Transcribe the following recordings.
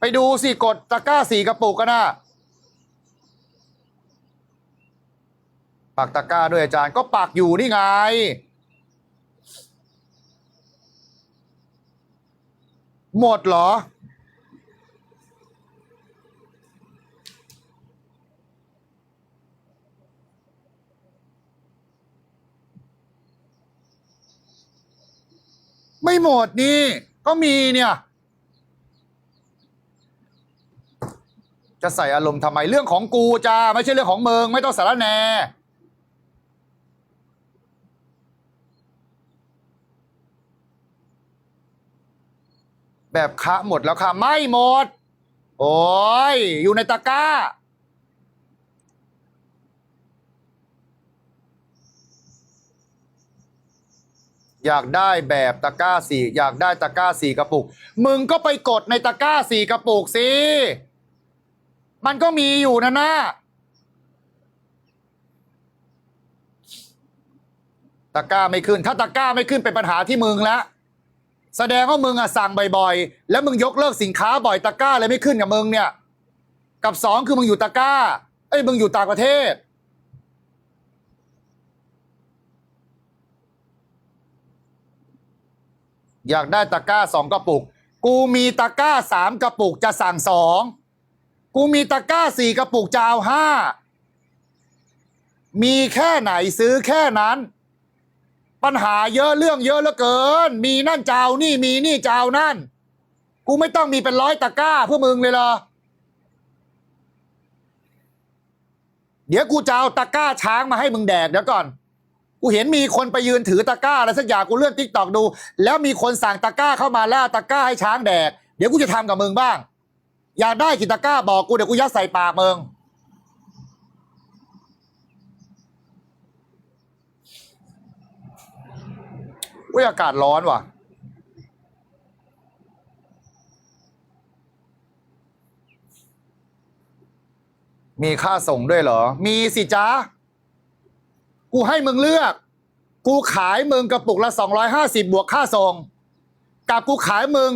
ไปดูสิกดตะกร้าสี่กระปุกกันนะปักตะกร้าด้วยอาจารย์ก็ปักอยู่นี่ไง หมดเหรอ ไม่หมดนี่ ก็มีเนี่ย จะใส่อารมณ์ทำไมเรื่องของกูจ้าไม่ใช่เรื่องของเมึงไม่ต้องสารแหนแบบคะหมดแล้วค่ะ ไม่หมด โอ้ย อยู่ในตะกร้า อยากได้แบบตะกร้าสี่อยากได้ตะกร้าสี่กระปุก มึงก็ไปกดในตะกร้าสี่กระปุกสิ มันก็มีอยู่นะนะตะกร้าไม่ขึ้น ถ้าตะกร้าไม่ขึ้นเป็นปัญหาที่มึงแล้วแสดงว่ามึงอะสั่งบ่อยๆ แล้วมึงยกเลิกสินค้าบ่อยตะกร้าเลยไม่ขึ้นกับมึงเนี่ย กับสองคือมึงอยู่ตะกร้า เอ้ยมึงอยู่ต่างประเทศ อยากได้ตะกร้าสองกระปุก กูมีตะกร้าสามกระปุกจะสั่งสอง กูมีตะกร้าสี่กระปุกจะเอาห้า มีแค่ไหนซื้อแค่นั้น ปัญหาเยอะเรื่องเยอะเหลือเกิน มีนั่นเจ้านี่มีนี่เจ้านั่น กูไม่ต้องมีเป็นร้อยตะกร้าเพื่อมึงเลยเหรอ เดี๋ยวกูจะเอาตะกร้าช้างมาให้มึงแดกเดี๋ยวก่อน กูเห็นมีคนไปยืนถือตะกร้าอะไรสักอย่างกูเลื่อนทิกตอกดู แล้วมีคนสั่งตะกร้าเข้ามาแล้วเอาตะกร้าให้ช้างแดก เดี๋ยวกูจะทำกับมึงบ้าง อยากได้กีตะกร้าบอกกูเดี๋ยวกูยัดใส่ปากเมึงอุ้ยอากาศร้อนว่ะ มีค่าส่งด้วยเหรอ มีสิจ้ากูให้มึงเลือก กูขายมึงกระปุกละ 250 บวกค่าส่ง กับกูขายมึง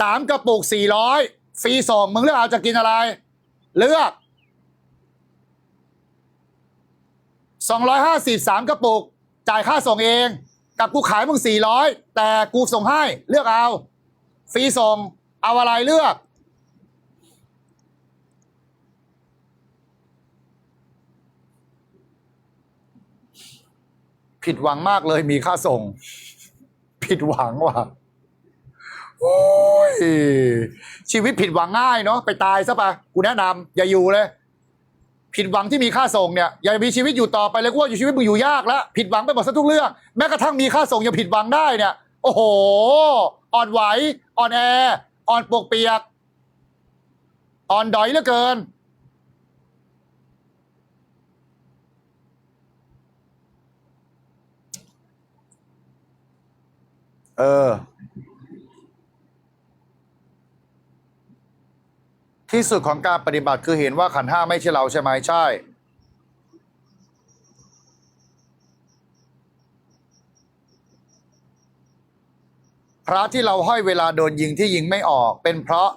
สามกระปุก 400 ฟรีส่งมึงเลือกเอาจะกินอะไร เลือก250สามกระปุก จ่ายค่าส่งเอง กับกูขายมึง400แต่กูส่งให้เลือกเอาฟรีส่งเอาอะไรเลือก ผิดหวังมากเลยมีค่าส่ง ผิดหวังว่ะ โอ้ยชีวิตผิดหวังง่ายเนาะไปตายซะไปกูแนะนำอย่าอยู่เลย ผิดหวังที่มีค่าส่งเนี่ยอย่ามีชีวิตอยู่ต่อไปเลยกูว่าอยู่ชีวิตมึงอยู่ยากแล้วผิดหวังไปหมดซะทุกเรื่อง แม้กระทั่งมีค่าส่งยังผิดหวังได้เนี่ย โอ้โห อ่อนไหวอ่อนแออ่อนปวกเปียก อ่อนดอยเหลือเกิน เออ ที่สุดของการปฏิบัติคือเห็นว่าขันห้าไม่ใช่เราใช่ไหมใช่ พระที่เราห้อยเวลาโดนยิงที่ยิงไม่ออก เป็นเพราะ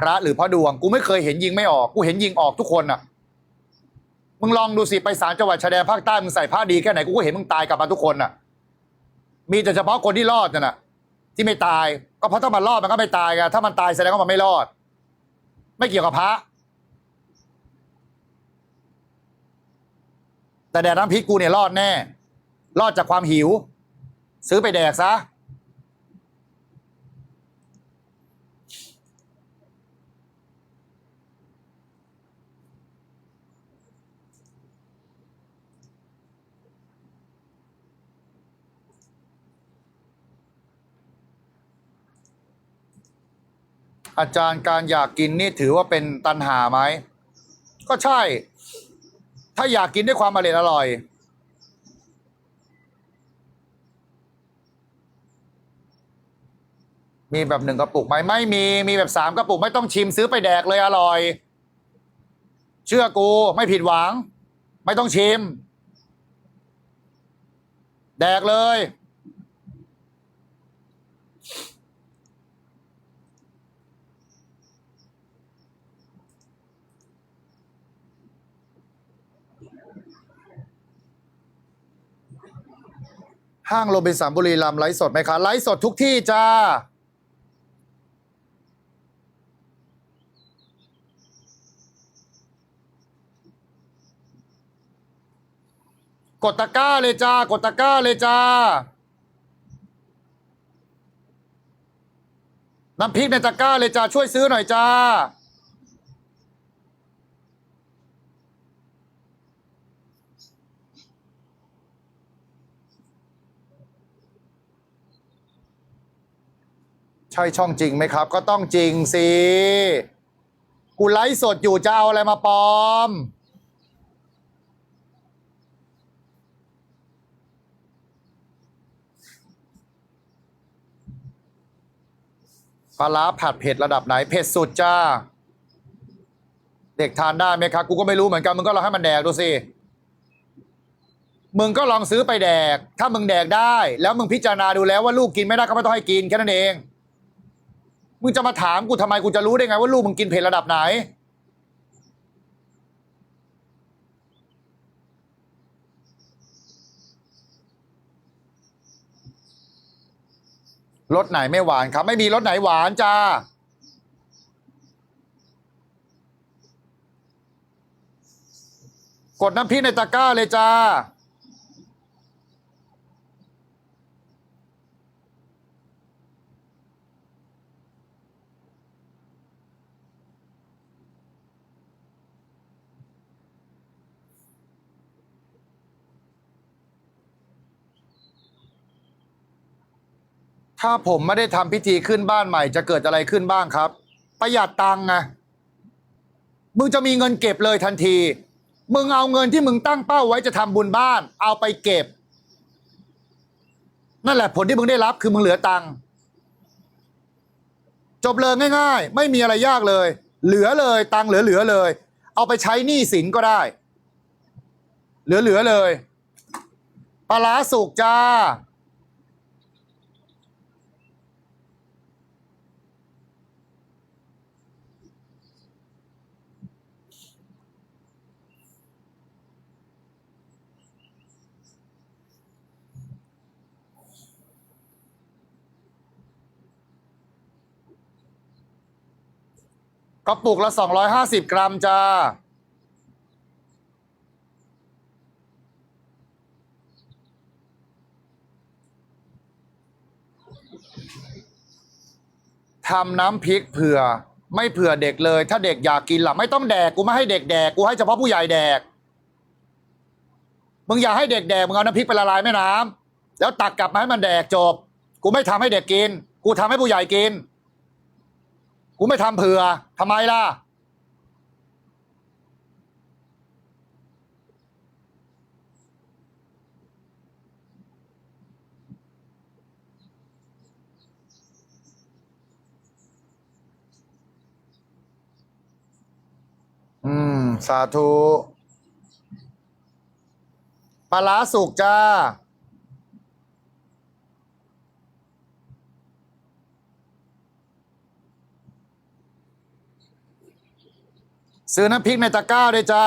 พระหรือเพราะดวง กูไม่เคยเห็นยิงไม่ออกกูเห็นยิงออกทุกคนน่ะมึงลองดูสิไปสารจังหวัดชายแดนภาคใต้มึงใส่ผ้าดีแค่ไหนกูก็เห็นมึงตายกลับมาทุกคนน่ะ มีแต่เฉพาะคนที่รอดน่ะที่ไม่ตาย ก็เพราะถ้ามันรอดมันก็ไม่ตายไงถ้ามันตายแสดงว่ามันไม่รอด ไม่เกี่ยวกับพระแต่แดดน้ำพริกกูเนี่ยรอดแน่ รอดจากความหิว ซื้อไปแดกซะ อาจารย์การอยากกินนี่ถือว่าเป็นตันหาไหม ก็ใช่ ถ้าอยากกินด้วยความอร่อยอร่อยมีแบบหนึ่งกระปุกไหมไม่มีมีแบบสามกระปุกไม่ต้องชิมซื้อไปแดกเลยอร่อย เชื่อกูไม่ผิดหวัง ไม่ต้องชิม แดกเลย ห้างโรบินสันบุรีรัมย์ไลฟ์สดไหมคะ ไลฟ์สดทุกที่จ้า กดตะกร้าเลยจ้า กดตะกร้าเลยจ้า น้ำพริกในตะกร้าเลยจ้า ช่วยซื้อหน่อยจ้า ใช่ช่องจริงไหมครับ ก็ต้องจริงสิ กูไลฟ์สดอยู่จะเอาอะไรมาปลอม ปลาร้าผัดเผ็ดระดับไหน เผ็ดสุดจ้า เด็กทานได้ไหมครับ กูก็ไม่รู้เหมือนกัน มึงก็ลองให้มันแดกดูสิ มึงก็ลองซื้อไปแดก ถ้ามึงแดกได้ แล้วมึงพิจารณาดูแล้วว่าลูกกินไม่ได้ก็ไม่ต้องให้กินแค่นั้นเอง มึงจะมาถามกูทำไมกูจะรู้ได้ไงว่าลูกมึงกินเผ็ดระดับไหน รสไหนไม่หวานครับ ไม่มีรสไหนหวานจ้า กดน้ำพริกในตะกร้าเลยจ้า ถ้าผมไม่ได้ทำพิธีขึ้นบ้านใหม่ จะเกิดอะไรขึ้นบ้างครับ ประหยัดตังค์ไงมึงจะมีเงินเก็บเลยทันที มึงเอาเงินที่มึงตั้งเป้าไว้จะทำบุญบ้าน เอาไปเก็บ นั่นแหละผลที่มึงได้รับคือมึงเหลือตังค์จบเลยง่าย ๆ ไม่มีอะไรยากเลย เหลือเลยตังค์เหลือๆเลย เอาไปใช้หนี้สินก็ได้ เหลือๆเลยปลาร้าสุกจ้า กระปุกละ 250 กรัมจ้า ทำน้ำพริกเผื่อ ไม่เผื่อเด็กเลย ถ้าเด็กอยากกินล่ะ ไม่ต้องแดก กูไม่ให้เด็กแดก กูให้เฉพาะผู้ใหญ่แดก มึงอยากให้เด็กแดก มึงเอาน้ำพริกไปละลายแม่น้ำแล้วตักกลับมาให้มันแดกจบ กูไม่ทำให้เด็กกิน กูทำให้ผู้ใหญ่กิน กูไม่ทำเผื่อทำไมล่ะ อืม สาธุปลาร้าสุกจ้า ซื้อน้ำพริกในตะกร้าด้วยจ้า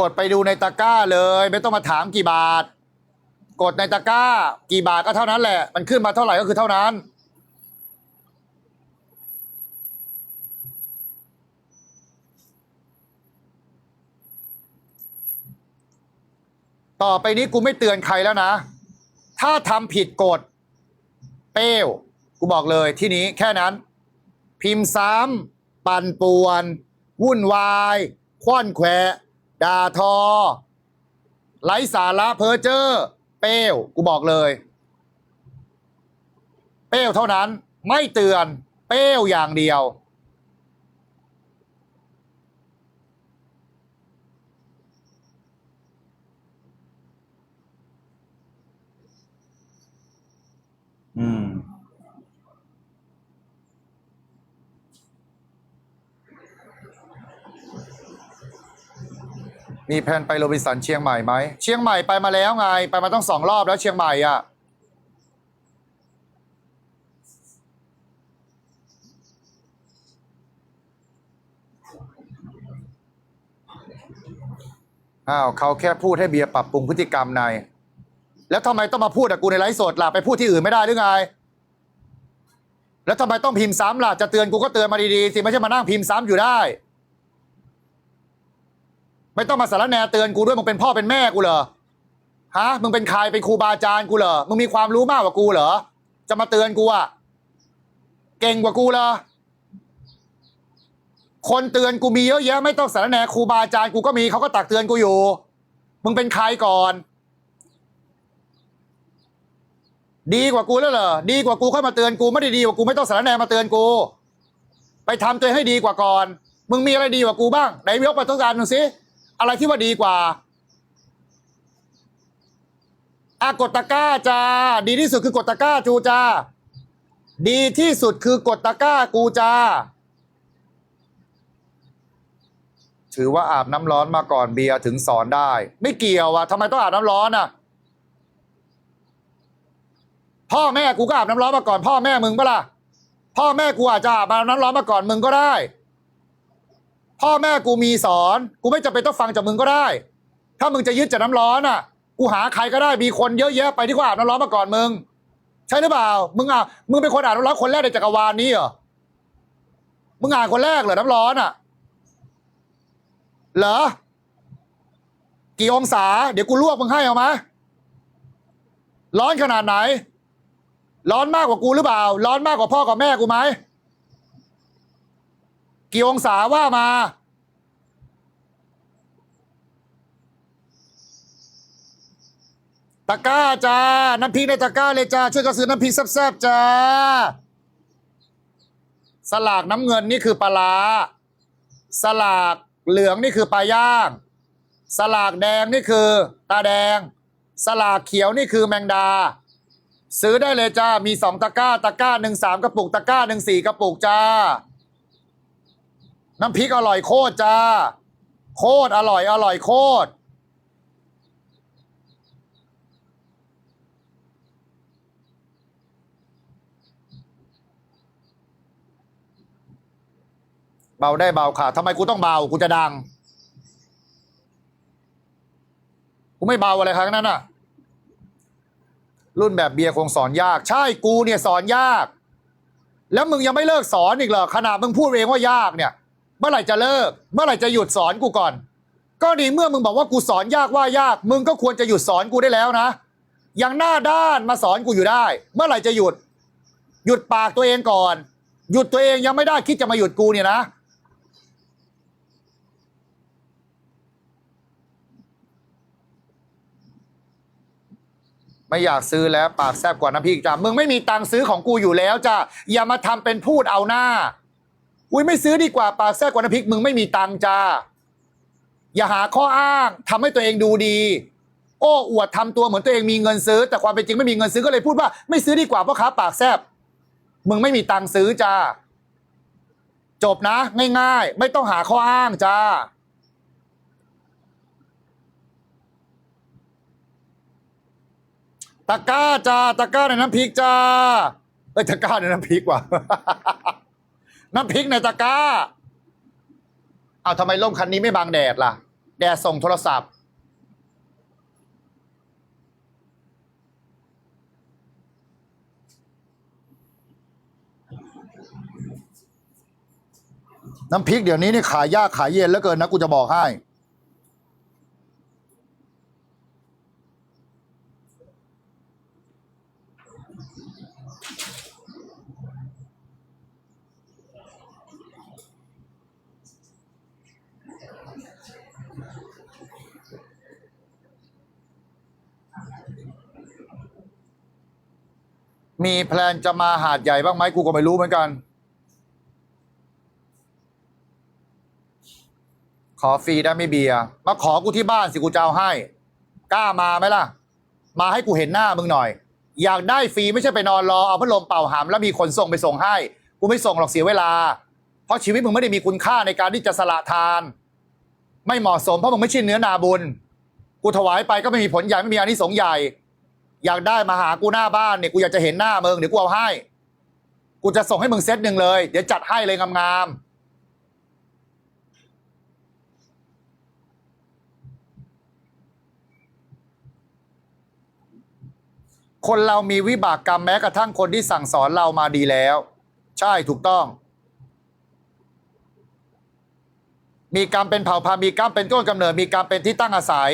กดไปดูในตะกร้าเลย ไม่ต้องมาถามกี่บาท กดในตะกร้า กี่บาทก็เท่านั้นแหละ มันขึ้นมาเท่าไหร่ก็คือเท่านั้น ต่อไปนี้กูไม่เตือนใครแล้วนะ ถ้าทำผิดกฎ เป้ว กูบอกเลยที่นี้แค่นั้น พิมพ์ซ้ำปั่นป่วน วุ่นวาย คว่อนแควด่าทอ ไร้สาระเพอเจอร์เป้ว กูบอกเลย เป้วเท่านั้น ไม่เตือน เป้วอย่างเดียว มีแผนไปโรบินสันเชียงใหม่ไหมเชียงใหม่ไปมาแล้วไง ไปมาต้องสองรอบแล้วเชียงใหม่อะอ้าวเขาแค่พูดให้เบียร์ปรับปรุงพฤติกรรมนายแล้วทำไมต้องมาพูดกับกูในไลฟ์สดล่ะไปพูดที่อื่นไม่ได้หรือไง แล้วทำไมต้องพิมพ์ซ้ำล่ะจะเตือนกูก็เตือนมาดีๆสิไม่ใช่มานั่งพิมพ์ซ้ำอยู่ได้ ไม่ต้องมาสารแหนเตือนกูด้วยมึงเป็นพ่อเป็นแม่กูเหรอฮะมึงเป็นใครเป็นครูบาอาจารย์กูเหรอมึงมีความรู้มากกว่ากูเหรอจะมาเตือนกูอะเก่งกว่ากูเหรอคนเตือนกูมีเยอะแยะไม่ต้องสารแหนครูบาอาจารย์กูก็มีเขาก็ตักเตือนกูอยู่ มึงเป็นใครก่อน ดีกว่ากูแล้วเหรอดีกว่ากูค่อยมาเตือนกูไม่ได้ดีกว่ากูไม่ต้องสารแหนมาเตือนกู ไปทำตัวให้ดีกว่าก่อน มึงมีอะไรดีกว่ากูบ้างไหนยกมาต้องการหนึ่งสิ อะไรที่ว่าดีกว่าอากดตะก้าจ้าดีที่สุดคือกดตะก้าจูจ้าดีที่สุดคือกดตะก้ากูจ้าถือว่าอาบน้ำร้อนมาก่อนเบียร์ถึงสอนได้ ไม่เกี่ยวอะทำไมต้องอาบน้ำร้อนอะพ่อแม่กูก็อาบน้ำร้อนมาก่อน พ่อแม่มึงปะล่ะพ่อแม่กูอาจจะอาบน้ำร้อนมาก่อนมึงก็ได้ พ่อแม่กูมีสอน กูไม่จำเป็นต้องฟังจากมึงก็ได้ ถ้ามึงจะยึดจากน้ำร้อนอะ กูหาใครก็ได้มีคนเยอะแยะไปที่กูอาบน้ำร้อนมาก่อนมึง ใช่หรือเปล่า มึงอะมึงเป็นคนอาบน้ำร้อนคนแรกในจักรวาลนี้เหรอมึงอ่านคนแรกเหรอน้ำร้อนอะเหรอกี่องศา เดี๋ยวกูลวกมึงให้เอามาร้อนขนาดไหน ร้อนมากกว่ากูหรือเปล่า ร้อนมากกว่าพ่อกับแม่กูไหม กี่องศาว่ามา ตะก้าจ้า น้ำพริกในตะก้าเลยจ้า ช่วยกันซื้อน้ำพริกแซ่บๆจ้า สลากน้ำเงินนี่คือปลาร้าสลากเหลืองนี่คือปลาย่าง สลากแดงนี่คือตาแดง สลากเขียวนี่คือแมงดา ซื้อได้เลยจ้า มีสองตะก้า ตะก้าหนึ่งสามกระปุก ตะก้าหนึ่งสี่กระปุกจ้า น้ำพริกอร่อยโคตรจ้า โคตรอร่อย อร่อยโคตรเบาได้เบาค่ะทำไมกูต้องเบา กูจะดัง กูไม่เบาอะไรครั้งนั้นอะ รุ่นแบบเบียร์คงสอนยาก ใช่กูเนี่ยสอนยาก แล้วมึงยังไม่เลิกสอนอีกเหรอ ขนาดมึงพูดเองว่ายากเนี่ย เมื่อไหร่จะเลิก เมื่อไหร่จะหยุดสอนกูก่อน ก็ดีเมื่อมึงบอกว่ากูสอนยากว่ายาก มึงก็ควรจะหยุดสอนกูได้แล้วนะ ยังหน้าด้านมาสอนกูอยู่ได้ เมื่อไหร่จะหยุด หยุดปากตัวเองก่อน หยุดตัวเองยังไม่ได้คิดจะมาหยุดกูเนี่ยนะ ไม่อยากซื้อแล้วปากแซบกว่าน้ำพริกจ้ะมึงไม่มีตังค์ซื้อของกูอยู่แล้วจ้ะอย่ามาทำเป็นพูดเอาหน้า อุ้ยไม่ซื้อดีกว่าปากแซบกว่าน้ำพริกมึงไม่มีตังจ้า อย่าหาข้ออ้างทำให้ตัวเองดูดี โอ้อวดทำตัวเหมือนตัวเองมีเงินซื้อ แต่ความเป็นจริงไม่มีเงินซื้อก็เลยพูดว่าไม่ซื้อดีกว่าเพราะค้าปากแซบมึงไม่มีตังซื้อจ้า จบนะ ง่าย ๆ ไม่ต้องหาข้ออ้างจ้าตะกร้าจ้าตะกร้าในน้ำพริกจ้าเอ้ยตะกร้าในน้ำพริกว่ะ น้ำพริกในตะกร้า เอาทำไมร่มคันนี้ไม่บังแดดล่ะ แดดส่งโทรศัพท์ น้ำพริกเดี๋ยวนี้นี่ขายยากขายเย็นเหลือเกินนะกูจะบอกให้ มีแพลนจะมาหาดใหญ่บ้างไหมกูก็ไม่รู้เหมือนกัน ขอฟรีได้ไม่เบียร์มาขอกูที่บ้านสิกูจะเอาให้ กล้ามาไหมล่ะ มาให้กูเห็นหน้ามึงหน่อย อยากได้ฟรีไม่ใช่ไปนอนรอเอาพัดลมเป่าหามแล้วมีคนส่งไปส่งให้ กูไม่ส่งหรอกเสียเวลา เพราะชีวิตมึงไม่ได้มีคุณค่าในการที่จะสละทาน ไม่เหมาะสมเพราะมึงไม่ใช่เนื้อนาบุญ กูถวายไปก็ไม่มีผลใหญ่ไม่มีอานิสงส์ใหญ่ อยากได้มาหากูหน้าบ้านเนี่ยกูอยากจะเห็นหน้ามึงเดี๋ยวกูเอาให้ กูจะส่งให้มึงเซตหนึ่งเลย เดี๋ยวจัดให้เลยงามๆคนเรามีวิบากกรรมแม้กระทั่งคนที่สั่งสอนเรามาดีแล้ว ใช่ถูกต้อง มีกรรมเป็นเผ่าพันธุ์มีกรรมเป็นต้นกำเนิดมีกรรมเป็นที่ตั้งอาศัย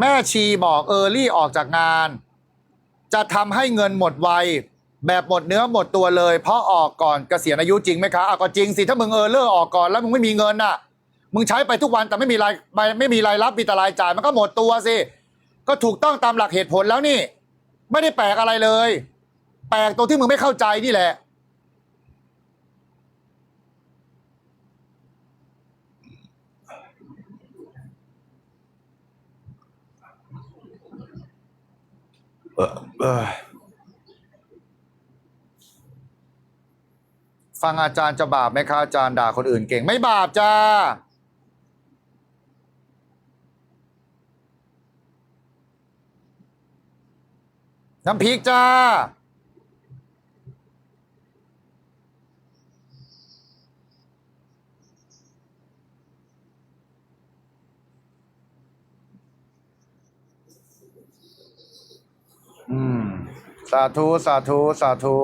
แม่ชีบอกเออรี่ออกจากงาน จะทำให้เงินหมดไวแบบหมดเนื้อหมดตัวเลย เพราะออกก่อนเกษียณอายุจริงไหมคะอะก็จริงสิถ้ามึงเออเลิกออกก่อนแล้วมึงไม่มีเงินน่ะ มึงใช้ไปทุกวันแต่ไม่มีรายไม่ไม่มีรายรับมีแต่รายจ่ายมันก็หมดตัวสิก็ถูกต้องตามหลักเหตุผลแล้วนี่ ไม่ได้แปลกอะไรเลย แปลกตรงที่มึงไม่เข้าใจนี่แหละ เออเออ ฟังอาจารย์จะบาปไหมคะอาจารย์ด่าคนอื่นเก่งไม่บาปจ้า น้ำพริกจ้า สาธุสาธุสาธุ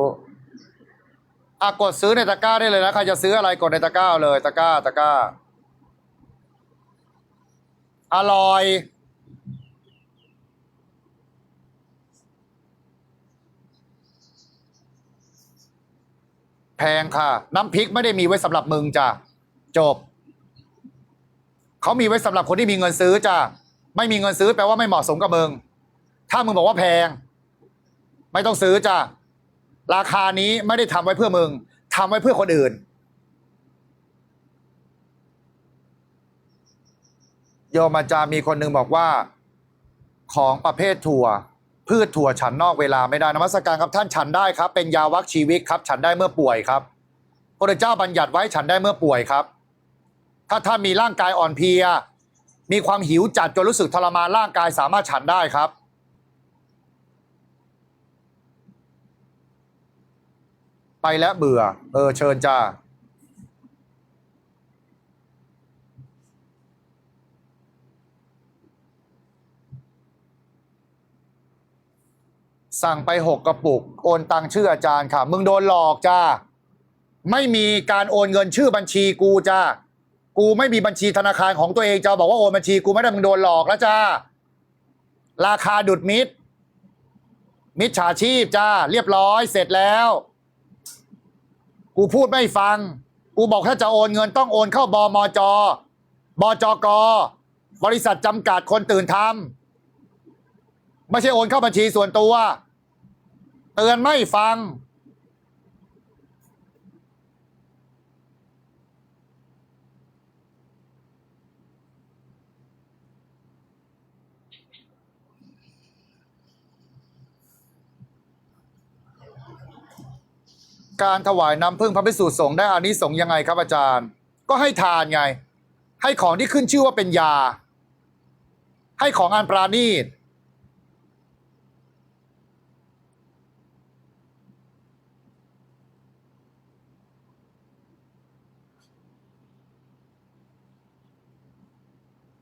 อะกดซื้อในตะกร้าได้เลยนะใครจะซื้ออะไรกดในตะกร้าเอาเลยตะกร้าตะกร้า อร่อย แพงค่ะ น้ำพริกไม่ได้มีไว้สำหรับมึงจ้ะจบ เขามีไว้สำหรับคนที่มีเงินซื้อจ้ะไม่มีเงินซื้อแปลว่าไม่เหมาะสมกับมึง ถ้ามึงบอกว่าแพง ไม่ต้องซื้อจ้ะราคานี้ไม่ได้ทำไว้เพื่อมึงทำไว้เพื่อคนอื่น โยมอาจารย์มีคนหนึ่งบอกว่า ของประเภทถั่ว พืชถั่วฉันนอกเวลาไม่ได้นมัสการครับท่านฉันได้ครับ เป็นยาวัคชีวิตครับ ฉันได้เมื่อป่วยครับพระเจ้าบัญญัติไว้ฉันได้เมื่อป่วยครับ ถ้าท่านมีร่างกายอ่อนเพลีย มีความหิวจัดจนรู้สึกทรมานร่างกายสามารถฉันได้ครับ ไปแล้วเบื่อ เออ เชิญจ้าสั่งไปหกกระปุก โอนตังชื่ออาจารย์ค่ะ มึงโดนหลอกจ้า ไม่มีการโอนเงินชื่อบัญชีกูจ้า กูไม่มีบัญชีธนาคารของตัวเองจะบอกว่าโอนบัญชีกูไม่ได้มึงโดนหลอกแล้วจ้า ราคาดุดมิด มิจฉาชีพจ้า เรียบร้อยเสร็จแล้ว กูพูดไม่ฟัง กูบอกถ้าจะโอนเงินต้องโอนเข้าบมจ บจก บริษัทจำกัดคนตื่นทำไม่ใช่โอนเข้าบัญชีส่วนตัว เตือนไม่ฟัง การถวายน้ำพึ่งพระพิสุสงฆ์ได้อานิสงส์ยังไงครับอาจารย์ ก็ให้ทานไง ให้ของที่ขึ้นชื่อว่าเป็นยา ให้ของอันปราณีต